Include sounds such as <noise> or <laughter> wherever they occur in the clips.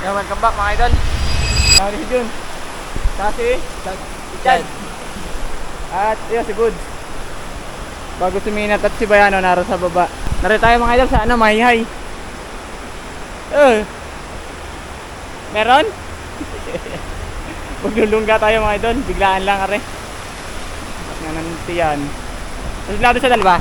Yan, welcome back mga idol. Si Jun. Kasi, Chad. At yun, si Goods. Bago suminat at si Bayano naroon sa baba. Naroon tayo mga idol sa ano, mahihay. Eh. Meron? <laughs> Maglulungga tayo mga idol. Biglaan lang are. At nga nanti yan. Tapos lado sa dalawa.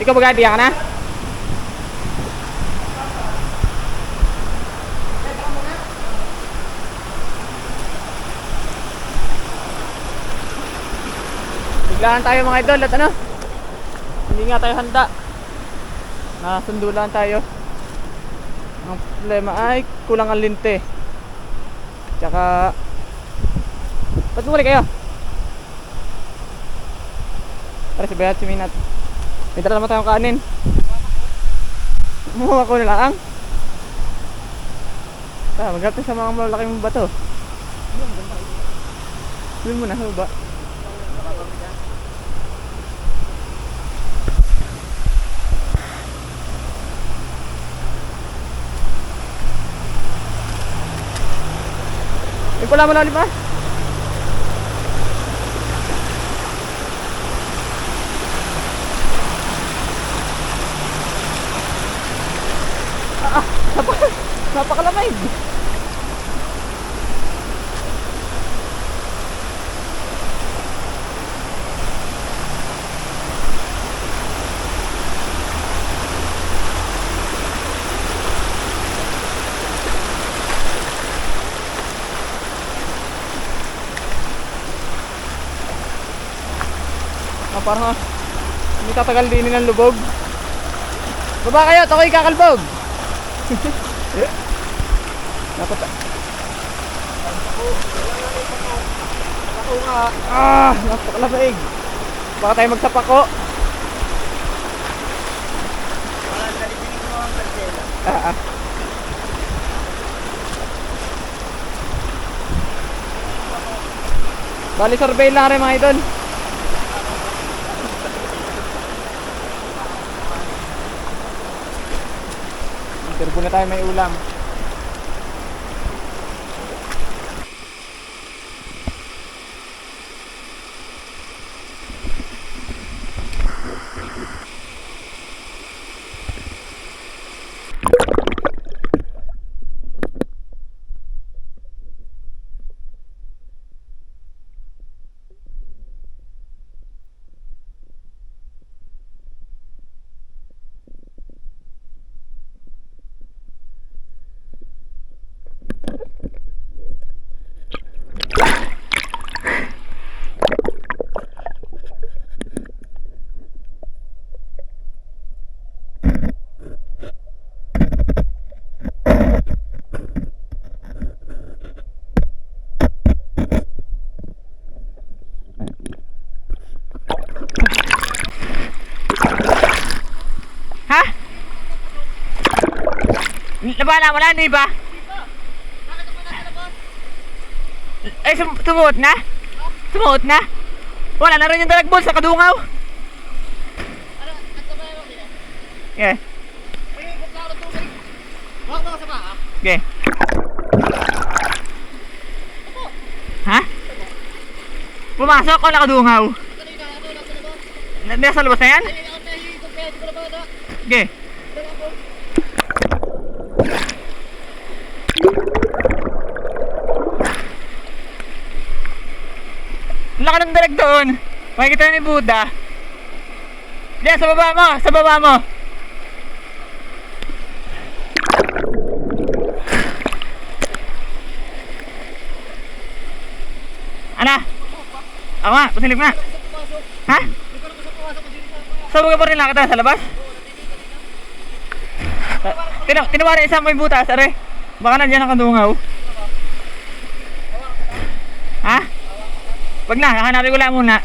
Ikaw ba ka na? Biglaan tayo mga idol at ano? Hindi nga tayo handa. Nasundo lang tayo. Ang problema ay kulang ang linte. Tsaka Ba't kayo? Tara si Bayat si Minat. May naman tayong kanin. Mumuha ko na lang. Tara, magkapit sa mga malalaking bato. Pula mo na ulit ba? Ah, ah, napak napakalamig. Parang ah, hindi tatagal din ng lubog. Baba kayo, ako'y kakalbog. <laughs> Dapat nga. Ah, napakalamig. Baka tayo magsapako. Ah, ah. Bali survey lang rin mga idol. Turbo na tayo may ulam. Ha? Nabala mo na, di ba? Ay, sum sumuot na? Sumuot na? Wala na rin yung dalagbol sa kadungaw. Yeah. Okay. Ha? Pumasok ko nakadungaw. Nasa labas na yan? Okay. Ng dalag doon. Makikita ni Buddha. Diyan, sa baba mo, sa baba mo. Ana? Ako nga, pasilip nga. Ha? Sa mga pa rin lang kita sa labas? Tina tinawari isa mo yung butas, are. Baka nandiyan ang kadungaw. Ha? Wag na, hahanapin ko lang muna.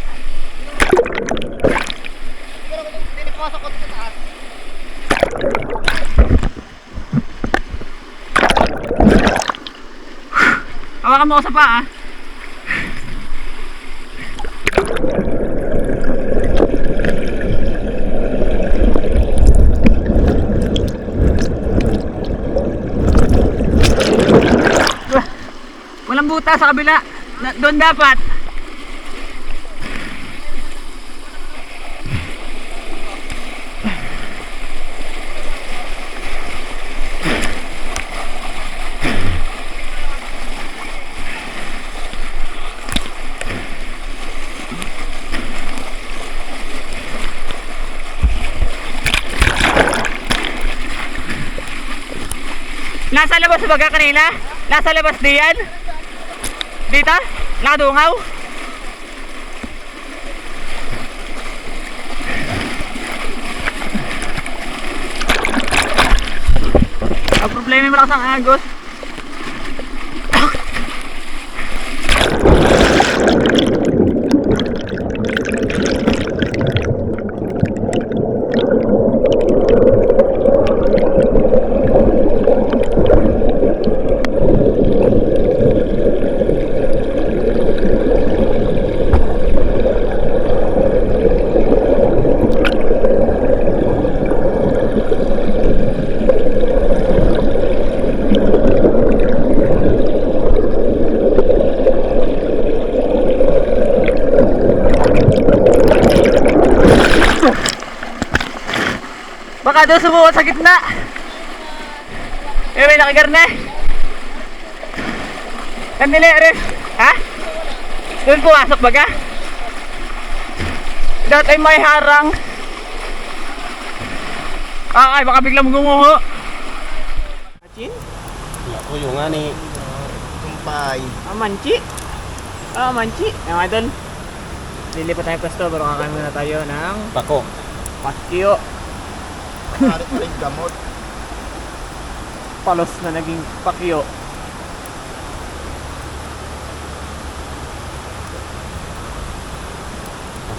Hawakan mo ako sa paa. buta sa kabila. Doon dapat. Nasa labas ba ka kanina? Nasa labas diyan? Dito? Nakadungaw? Ang problema mo lang sa agos. Baka doon sumuot sa gitna. Eh, may nakagarna. Kandili, Arif. Ha? Doon pumasok ba ka? Dapat ay may harang. Ah, ay, baka biglang gumuho. Machin? Ako yung nga ni Kumpay. Ah, manchi. Ah, manchi. Eh, mga idol. Lilipat tayo pwesto pero kakain muna tayo ng Pako. pakyo. Pare pa rin gamot. Palos na naging pakyo.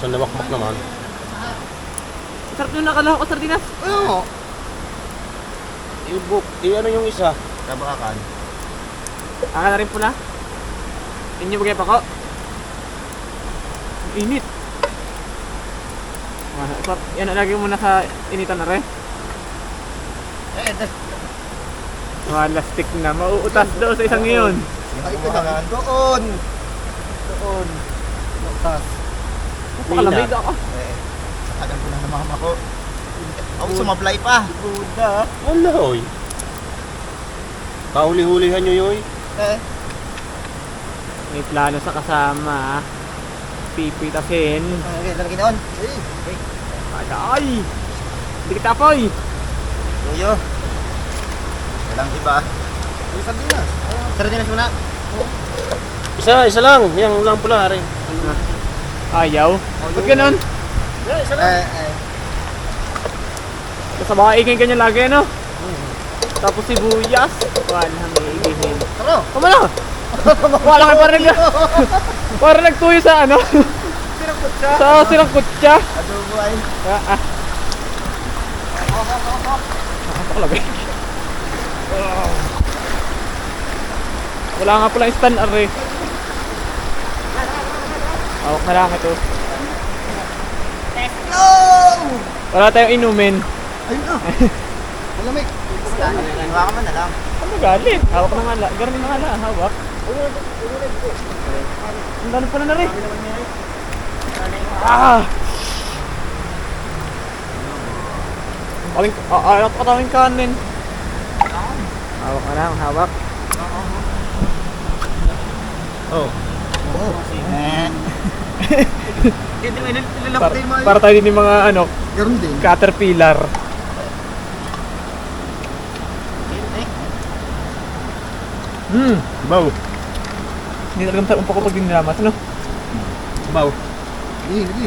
Ang nawakmak naman. Sarap nung nakalahok ko sardinas. Oo. Ibuk. I ano yung isa? Kabakan. Aka na rin pula. Inyo bagay pa ko. Ang init. Ah, sar- yan lagi mo na sa initan na rin. Mga lastik na. Mauutas daw sa isang ngayon. Ay, kabakan. Doon. Doon. Lutas. Pakalamig ako. Eh, sakagan ko lang ng mama ko. Ako sumablay pa. Buda. Wala, oy. Kahuli-hulihan nyo yoy. Eh. May plano sa kasama. Pipitasin. Okay, lalagay na on. Ay! Hindi kita apoy! Yoyo. Walang iba. Yung sardinas. Sardinas muna. Isa, isa lang. Yang lang pula, rin. Ayaw. Ba't ganun? Isa lang. Eh, eh. Sa mga ingay ganyan lagi, no? Tapos sibuyas. Wala may igihin. Taro. Tama na! Wala kayo parang nag... parang nagtuyo sa ano? Sinakot siya. sa sirang kutsa. Adobo ay. Ah, ah. Nakakalagay. Wala nga pala yung stand array. Hawak na lang ito. No! Wala tayong inumin. Ayun na. Malamig. Hawa ka man na lang. Ano galit? Hawak na nga la. Ganun na nga la. Hawak. Ang dami pala na rin. Ah! Kaming, ah, ah, ako kaming kanin. Hawak na lang, hawak. Oh. Oh. Hindi mo nilalap Para, din mo. para tayo din yung mga ano, Garon din. caterpillar. Hmm, Baw. hindi talaga masarap pa ko pag dinalamas, no? Baw. Hindi, hindi.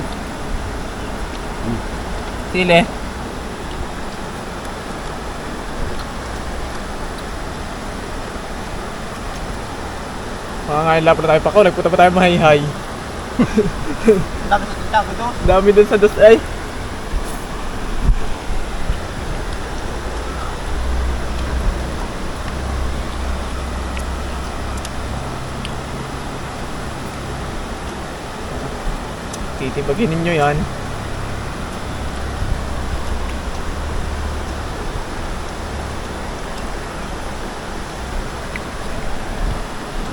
Sile. Lapit na tayo pa ko, nagpunta pa tayo mahihay. Tapos ito, tapos ito. Dami dun sa dos ay. Titibagin ninyo yan.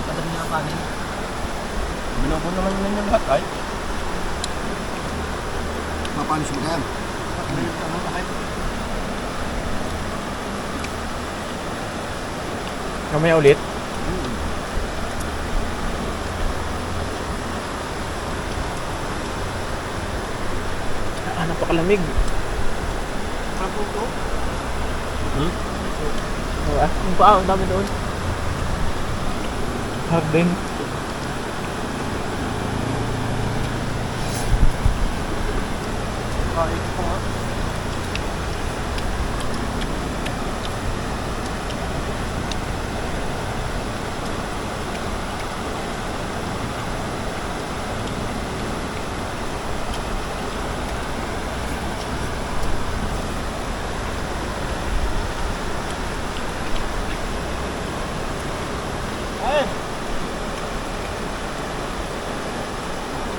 Padali na ang kanin. Ano naman ninyo lahat ay? Paano siya magayam? Kamaya ulit. Ah, napakalamig. Hmm? Diba? Yung paa, ang dami doon. Hard din.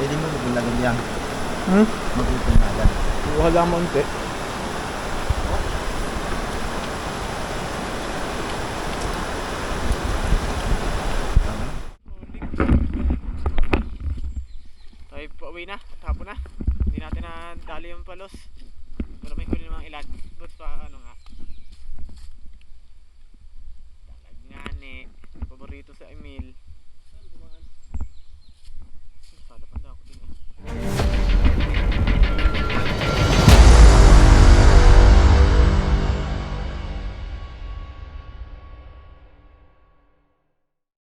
Pwede mo magulagad yan. Hmm? Mag-upin na agad. Lang mo unti.